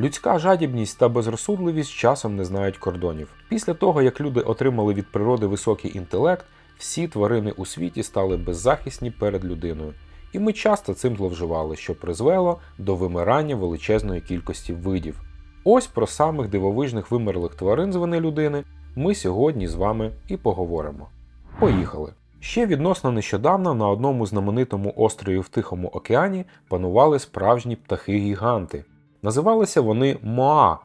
Людська жадібність та безрозсудливість часом не знають кордонів. Після того, як люди отримали від природи високий інтелект, всі тварини у світі стали беззахисні перед людиною. І ми часто цим зловживали, що призвело до вимирання величезної кількості видів. Ось про самих дивовижних вимерлих тварин з вини людини ми сьогодні з вами і поговоримо. Поїхали! Ще відносно нещодавно на одному знаменитому острові в Тихому океані панували справжні птахи-гіганти. Називалися вони Моа.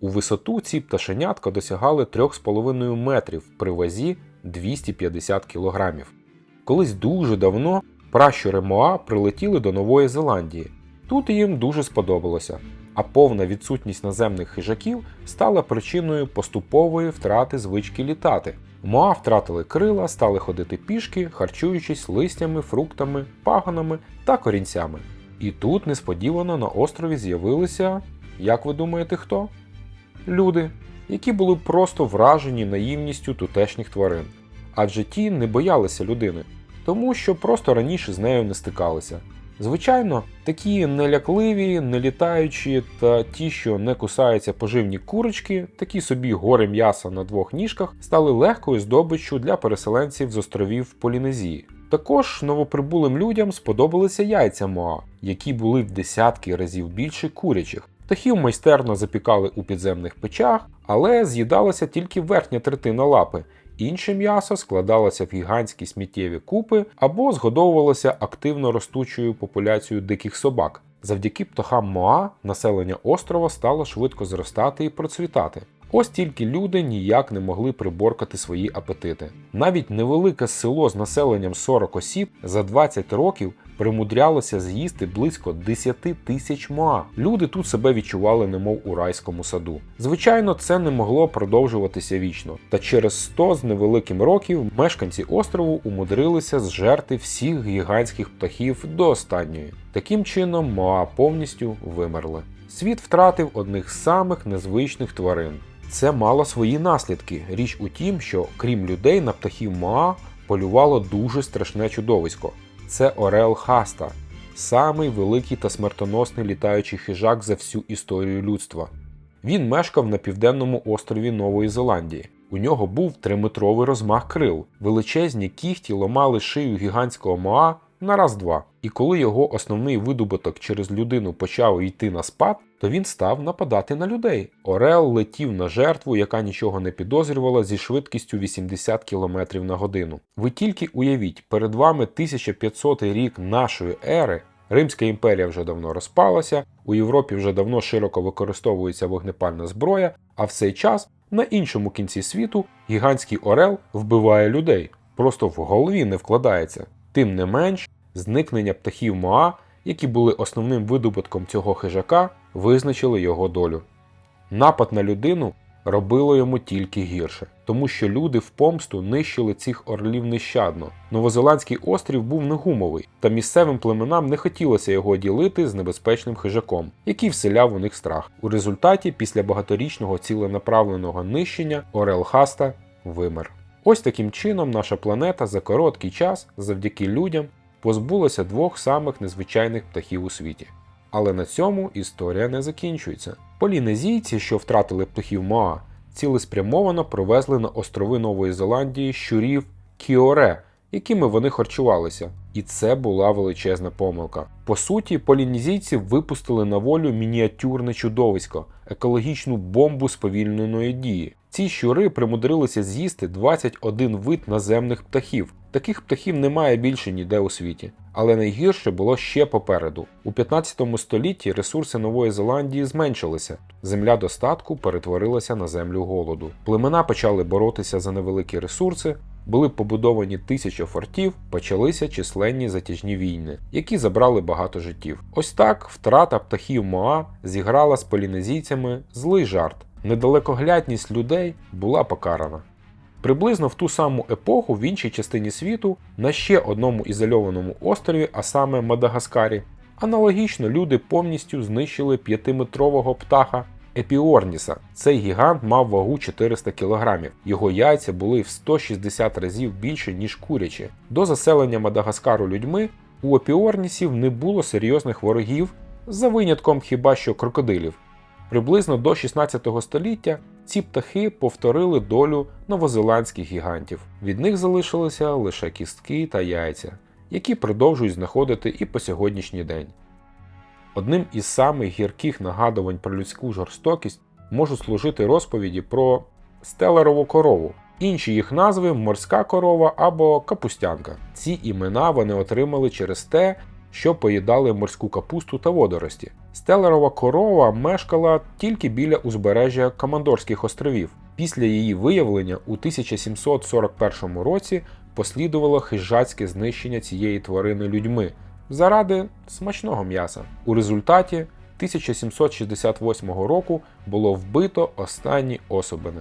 У висоту ці пташенятка досягали 3,5 метрів при вазі 250 кілограмів. Колись дуже давно пращури Моа прилетіли до Нової Зеландії. Тут їм дуже сподобалося, а повна відсутність наземних хижаків стала причиною поступової втрати звички літати. Моа втратили крила, стали ходити пішки, харчуючись листями, фруктами, пагонами та корінцями. І тут несподівано на острові з'явилися, як ви думаєте, хто? Люди, які були просто вражені наївністю тутешніх тварин. Адже ті не боялися людини, тому що просто раніше з нею не стикалися. Звичайно, такі нелякливі, нелітаючі та ті, що не кусаються поживні курочки, такі собі гори м'яса на двох ніжках, стали легкою здобиччю для переселенців з островів Полінезії. Також новоприбулим людям сподобалися яйця Моа, які були в десятки разів більше курячих. Птахів майстерно запікали у підземних печах, але з'їдалася тільки верхня третина лапи. Інше м'ясо складалося в гігантські сміттєві купи або згодовувалося активно ростучою популяцією диких собак. Завдяки птахам Моа населення острова стало швидко зростати і процвітати. Ось тільки люди ніяк не могли приборкати свої апетити. Навіть невелике село з населенням 40 осіб за 20 років примудрялося з'їсти близько 10 тисяч моа. Люди тут себе відчували немов у райському саду. Звичайно, це не могло продовжуватися вічно, та через 100 з невеликим років мешканці острову умудрилися зжерти всіх гігантських птахів до останньої. Таким чином, моа повністю вимерли. Світ втратив одних з самих незвичних тварин. Це мало свої наслідки. Річ у тім, що крім людей на птахів Моа полювало дуже страшне чудовисько. Це Орел Хаста, самий великий та смертоносний літаючий хижак за всю історію людства. Він мешкав на південному острові Нової Зеландії. У нього був триметровий розмах крил, величезні кіхті ломали шию гігантського Моа на раз-два. І коли його основний видобуток через людину почав йти на спад, то він став нападати на людей. Орел летів на жертву, яка нічого не підозрювала зі швидкістю 80 км на годину. Ви тільки уявіть, перед вами 1500 рік нашої ери. Римська імперія вже давно розпалася, у Європі вже давно широко використовується вогнепальна зброя, а в цей час на іншому кінці світу гігантський орел вбиває людей. Просто в голові не вкладається. Тим не менш, зникнення птахів Моа, які були основним видобутком цього хижака, визначили його долю. Напад на людину робило йому тільки гірше, тому що люди в помсту нищили цих орлів нещадно. Новозеландський острів був негумовий, та місцевим племенам не хотілося його ділити з небезпечним хижаком, який вселяв у них страх. У результаті, після багаторічного ціленаправленого нищення, Орел Хаста вимер. Ось таким чином наша планета за короткий час, завдяки людям, позбулася двох самих незвичайних птахів у світі. Але на цьому історія не закінчується. Полінезійці, що втратили птахів Моа, цілеспрямовано привезли на острови Нової Зеландії щурів Кіоре, якими вони харчувалися. І це була величезна помилка. По суті, полінезійці випустили на волю мініатюрне чудовисько, екологічну бомбу сповільненої дії. Ці щури примудрилися з'їсти 21 вид наземних птахів. Таких птахів немає більше ніде у світі. Але найгірше було ще попереду. У 15 столітті ресурси Нової Зеландії зменшилися. Земля достатку перетворилася на землю голоду. Племена почали боротися за невеликі ресурси, були побудовані тисячі фортів, почалися численні затяжні війни, які забрали багато життів. Ось так втрата птахів Моа зіграла з полінезійцями злий жарт. Недалекоглядність людей була покарана. Приблизно в ту саму епоху в іншій частині світу на ще одному ізольованому острові, а саме Мадагаскарі, аналогічно люди повністю знищили п'ятиметрового птаха Епіорніса. Цей гігант мав вагу 400 кг. Його яйця були в 160 разів більше, ніж курячі. До заселення Мадагаскару людьми у епіорнісів не було серйозних ворогів, за винятком хіба що крокодилів. Приблизно до 16 століття ці птахи повторили долю новозеландських гігантів. Від них залишилися лише кістки та яйця, які продовжують знаходити і по сьогоднішній день. Одним із самих гірких нагадувань про людську жорстокість можуть служити розповіді про стелерову корову. Інші їх назви морська корова або капустянка. Ці імена вони отримали через те, що поїдали морську капусту та водорості. Стелерова корова мешкала тільки біля узбережжя Командорських островів. Після її виявлення у 1741 році послідувало хижацьке знищення цієї тварини людьми заради смачного м'яса. У результаті 1768 року було вбито останні особини.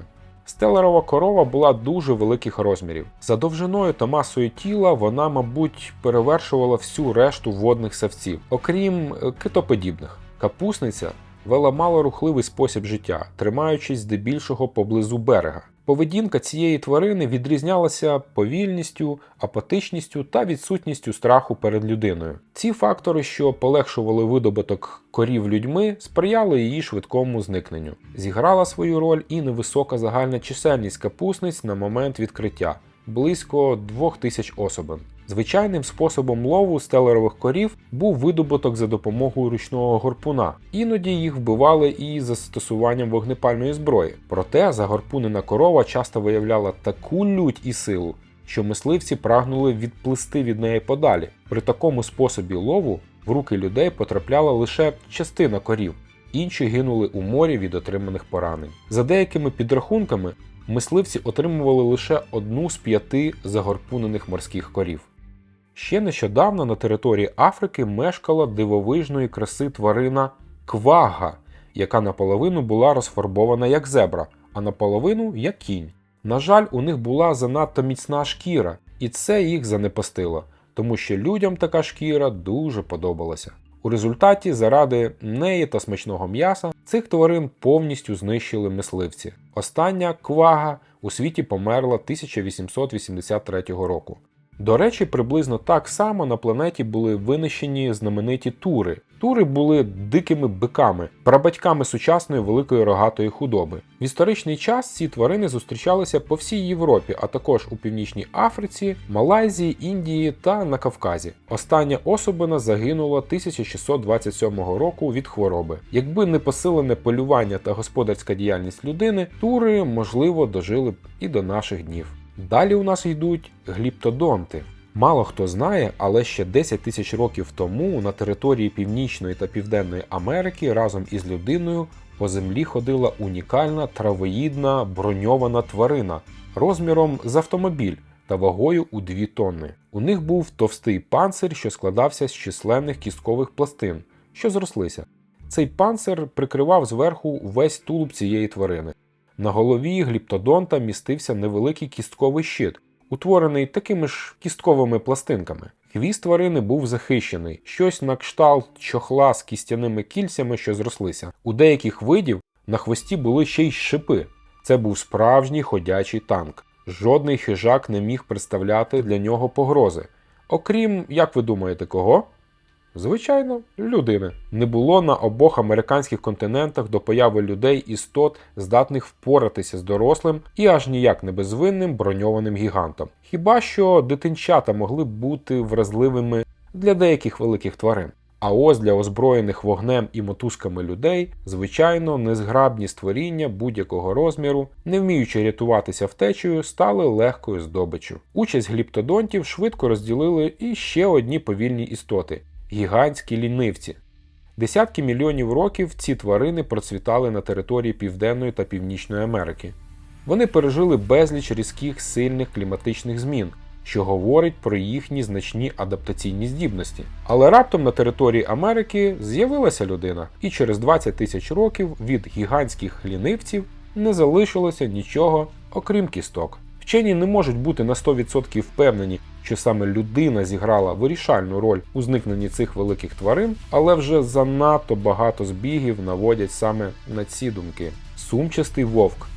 Стелерова корова була дуже великих розмірів. За довжиною та масою тіла вона, мабуть, перевершувала всю решту водних савців, окрім е, китоподібних. Капусниця вела малорухливий спосіб життя, тримаючись здебільшого поблизу берега. Поведінка цієї тварини відрізнялася повільністю, апатичністю та відсутністю страху перед людиною. Ці фактори, що полегшували видобуток корів людьми, сприяли її швидкому зникненню. Зіграла свою роль і невисока загальна чисельність капусниць на момент відкриття близько 2000 особин. Звичайним способом лову стелерових корів був видобуток за допомогою ручного горпуна. Іноді їх вбивали і застосуванням вогнепальної зброї. Проте загорпунена корова часто виявляла таку лють і силу, що мисливці прагнули відплисти від неї подалі. При такому способі лову в руки людей потрапляла лише частина корів, інші гинули у морі від отриманих поранень. За деякими підрахунками, мисливці отримували лише одну з п'яти загорпунених морських корів. Ще нещодавно на території Африки мешкала дивовижної краси тварина квага, яка наполовину була розфарбована як зебра, а наполовину як кінь. На жаль, у них була занадто міцна шкіра, і це їх занепастило, тому що людям така шкіра дуже подобалася. У результаті, заради неї та смачного м'яса, цих тварин повністю знищили мисливці. Остання квага у світі померла 1883 року. До речі, приблизно так само на планеті були винищені знамениті тури. Тури були дикими биками, прабатьками сучасної великої рогатої худоби. В історичний час ці тварини зустрічалися по всій Європі, а також у Північній Африці, Малайзії, Індії та на Кавказі. Остання особина загинула 1627 року від хвороби. Якби не посилене полювання та господарська діяльність людини, тури можливо дожили б і до наших днів. Далі у нас йдуть гліптодонти. Мало хто знає, але ще 10 тисяч років тому на території Північної та Південної Америки разом із людиною по землі ходила унікальна травоїдна броньована тварина розміром з автомобіль та вагою у 2 тонни. У них був товстий панцир, що складався з численних кісткових пластин, що зрослися. Цей панцир прикривав зверху весь тулуб цієї тварини. На голові гліптодонта містився невеликий кістковий щит, утворений такими ж кістковими пластинками. Хвіст тварини був захищений, щось на кшталт чохла з кістяними кільцями, що зрослися. У деяких видів на хвості були ще й шипи. Це був справжній ходячий танк. Жодний хижак не міг представляти для нього погрози. Окрім, як ви думаєте, кого? Звичайно, людини. Не було на обох американських континентах до появи людей істот, здатних впоратися з дорослим і аж ніяк не безвинним броньованим гігантом. Хіба що дитинчата могли б бути вразливими для деяких великих тварин. А ось для озброєних вогнем і мотузками людей, звичайно, незграбні створіння будь-якого розміру, не вміючи рятуватися втечею, стали легкою здобиччю. Участь гліптодонтів швидко розділили і ще одні повільні істоти гігантські лінивці. Десятки мільйонів років ці тварини процвітали на території Південної та Північної Америки. Вони пережили безліч різких сильних кліматичних змін, що говорить про їхні значні адаптаційні здібності. Але раптом на території Америки з'явилася людина, і через 20 тисяч років від гігантських лінивців не залишилося нічого, окрім кісток. Вчені не можуть бути на 100% впевнені, що саме людина зіграла вирішальну роль у зникненні цих великих тварин, але вже занадто багато збігів наводять саме на ці думки. Сумчастий вовк.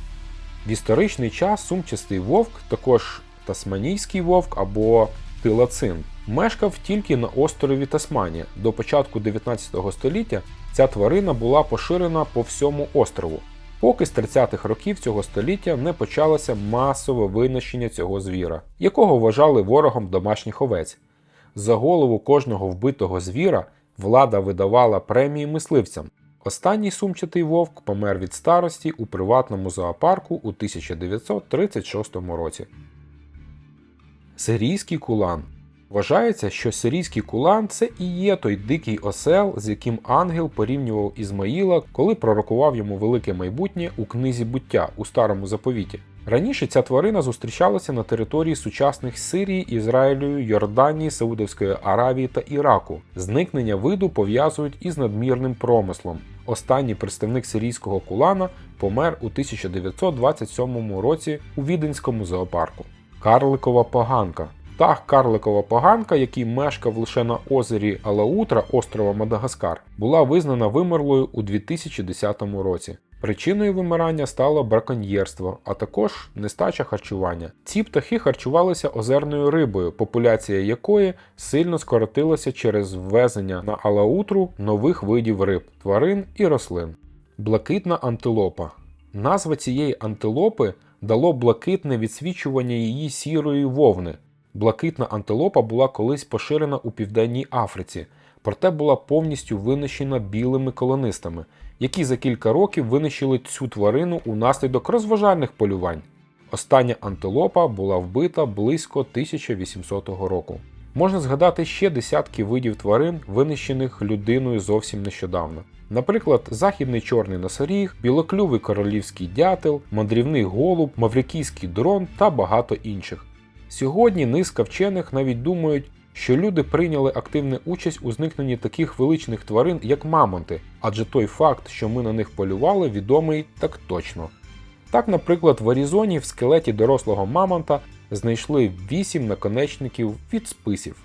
В історичний час сумчастий вовк, також тасманійський вовк або тилацин, мешкав тільки на острові Тасманія. До початку 19 століття ця тварина була поширена по всьому острову, поки з 30-х років цього століття не почалося масове винищення цього звіра, якого вважали ворогом домашніх овець. За голову кожного вбитого звіра влада видавала премії мисливцям. Останній сумчатий вовк помер від старості у приватному зоопарку у 1936 році. Сирійський кулан. Вважається, що сирійський кулан це і є той дикий осел, з яким ангел порівнював Ізмаїла, коли пророкував йому велике майбутнє у книзі буття у старому заповіті. Раніше ця тварина зустрічалася на території сучасних Сирії, Ізраїлю, Йорданії, Саудовської Аравії та Іраку. Зникнення виду пов'язують із надмірним промислом. Останній представник сирійського кулана помер у 1927 році у Віденському зоопарку. Карликова поганка. Птах карликова поганка, який мешкав лише на озері Алаутра острова Мадагаскар, була визнана вимерлою у 2010 році. Причиною вимирання стало браконьєрство, а також нестача харчування. Ці птахи харчувалися озерною рибою, популяція якої сильно скоротилася через ввезення на Алаутру нових видів риб, тварин і рослин. Блакитна антилопа. Назва цієї антилопи дало блакитне відсвічування її сірої вовни. Блакитна антилопа була колись поширена у Південній Африці, проте була повністю винищена білими колонистами, які за кілька років винищили цю тварину унаслідок розважальних полювань. Остання антилопа була вбита близько 1800 року. Можна згадати ще десятки видів тварин, винищених людиною зовсім нещодавно. Наприклад, західний чорний носоріг, білоклювий королівський дятел, мандрівний голуб, маврикійський дрон та багато інших. Сьогодні низка вчених навіть думають, що люди прийняли активну участь у зникненні таких величних тварин, як мамонти, адже той факт, що ми на них полювали, відомий так точно. Так, наприклад, в Аризоні в скелеті дорослого мамонта знайшли 8 наконечників від списів.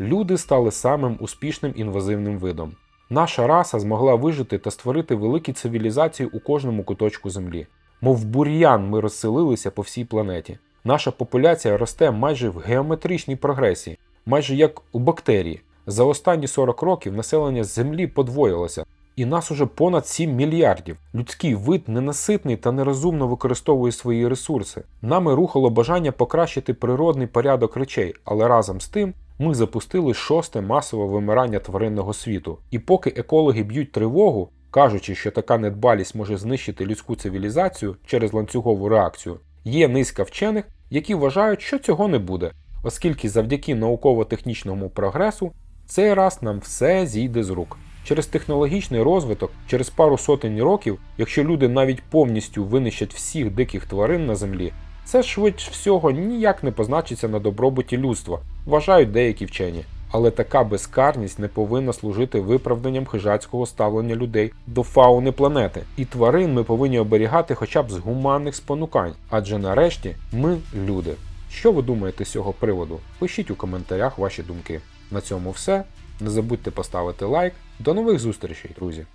Люди стали самим успішним інвазивним видом. Наша раса змогла вижити та створити великі цивілізації у кожному куточку землі. Мов бур'ян ми розселилися по всій планеті. Наша популяція росте майже в геометричній прогресії, майже як у бактерії. За останні 40 років населення Землі подвоїлося, і нас уже понад 7 мільярдів. Людський вид ненаситний та нерозумно використовує свої ресурси. Нами рухало бажання покращити природний порядок речей, але разом з тим ми запустили шосте масове вимирання тваринного світу. І поки екологи б'ють тривогу, кажучи, що така недбалість може знищити людську цивілізацію через ланцюгову реакцію, є низка вчених, які вважають, що цього не буде, оскільки завдяки науково-технічному прогресу цей раз нам все зійде з рук. Через технологічний розвиток, через пару сотень років, якщо люди навіть повністю винищать всіх диких тварин на землі, це швидше всього ніяк не позначиться на добробуті людства, вважають деякі вчені. Але така безкарність не повинна служити виправданням хижацького ставлення людей до фауни планети. І тварин ми повинні оберігати хоча б з гуманних спонукань, адже нарешті ми люди. Що ви думаєте з цього приводу? Пишіть у коментарях ваші думки. На цьому все. Не забудьте поставити лайк. До нових зустрічей, друзі!